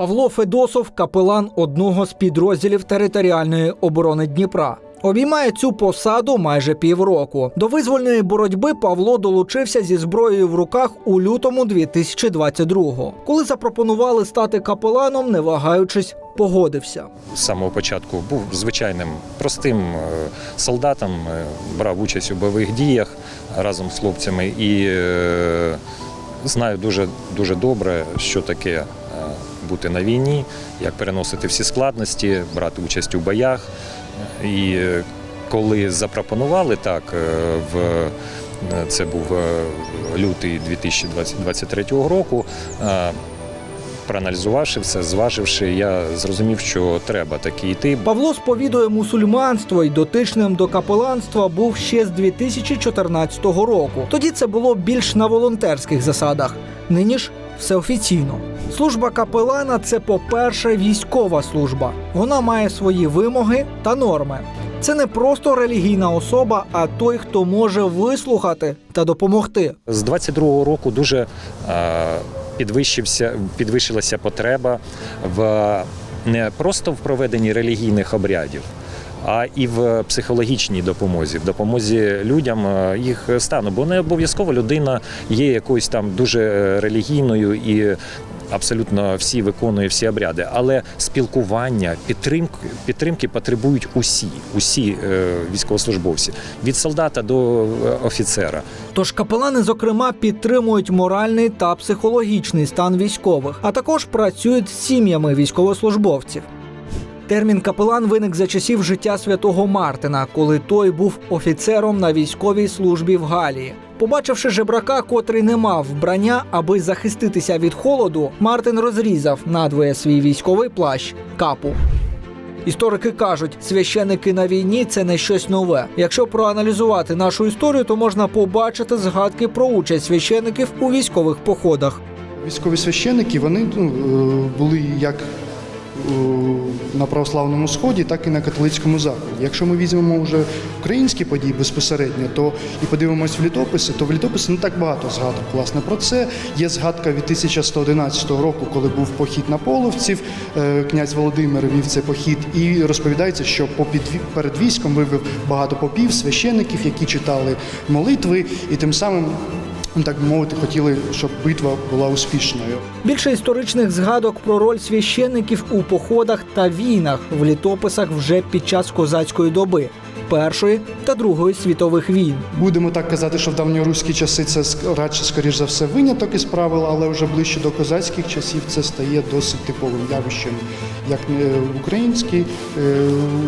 Павло Федосов, капелан одного з підрозділів територіальної оборони Дніпра. Обіймає цю посаду майже півроку. До визвольної боротьби Павло долучився зі зброєю в руках у лютому 2022-го. Коли запропонували стати капеланом, не вагаючись, погодився. з самого початку був звичайним простим е, солдатом, е, брав участь у бойових діях разом з хлопцями і е, знаю дуже, дуже добре, що таке бути на війні, як переносити всі складності, брати участь у боях. І е, коли запропонували так, е, в е, це був е, лютий 2023 року. е, Проаналізувавши все, зваживши, я зрозумів, що треба таки йти. Павло сповідує мусульманство і дотичним до капеланства був ще з 2014 року. Тоді це було більш на волонтерських засадах. Нині ж все офіційно. Служба капелана це, по-перше, військова служба. Вона має свої вимоги та норми. Це не просто релігійна особа, а той, хто може вислухати та допомогти. З 22-го року дуже е, підвищився, підвищилася потреба в не просто в проведенні релігійних обрядів. А і в психологічній допомозі, в допомозі людям е, їх стану, бо не обов'язково людина є якоюсь там дуже релігійною і абсолютно всі виконує всі обряди. Але спілкування, підтримки, підтримки потребують усі, усі е, військовослужбовці від солдата до е, офіцера. Тож капелани, зокрема, підтримують моральний та психологічний стан військових, а також працюють з сім'ями військовослужбовців. Термін капелан виник за часів життя святого Мартина, коли той був офіцером на військовій службі в Галії. Побачивши жебрака, котрий не мав вбрання, аби захиститися від холоду, Мартин розрізав надвоє свій військовий плащ капу. Історики кажуть, священики на війні це не щось нове. Якщо проаналізувати нашу історію, то можна побачити згадки про участь священиків у військових походах. Військові священники вони ну, е, були як на православному сході, так і на католицькому заході. Якщо ми візьмемо вже українські події безпосередньо, то і подивимось в літописи, то в літописі не так багато згадок власне про це. Є згадка від 1111 року, коли був похід на половців. е, Князь Володимир вів цей похід, і розповідається, що перед військом вивів багато попів, священиків, які читали молитви, і тим самим. Ну, Так би мовити, хотіли, щоб битва була успішною. Більше історичних згадок про роль священників у походах та війнах в літописах вже під час козацької доби Першої та Другої світових війн. Будемо так казати, що в давньоруські часи це радше, скоріш за все, виняток із правил, але вже ближче до козацьких часів це стає досить типовим явищем, як е, в українській е,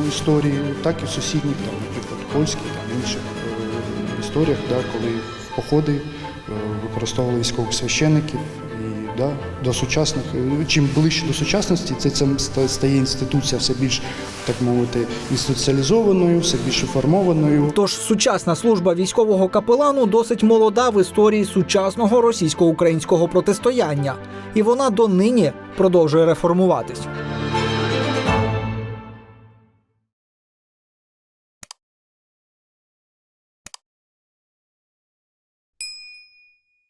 історії, так і в сусідніх, там, наприклад, польських там інших е, історіях, да, коли походи використовували військових священиків. І да, до сучасних, чим ближче до сучасності, це, це стає інституція все більш, так мовити, інституціалізованою, все більш формованою. Тож сучасна служба військового капелану досить молода в історії сучасного російсько-українського протистояння, і вона донині продовжує реформуватись.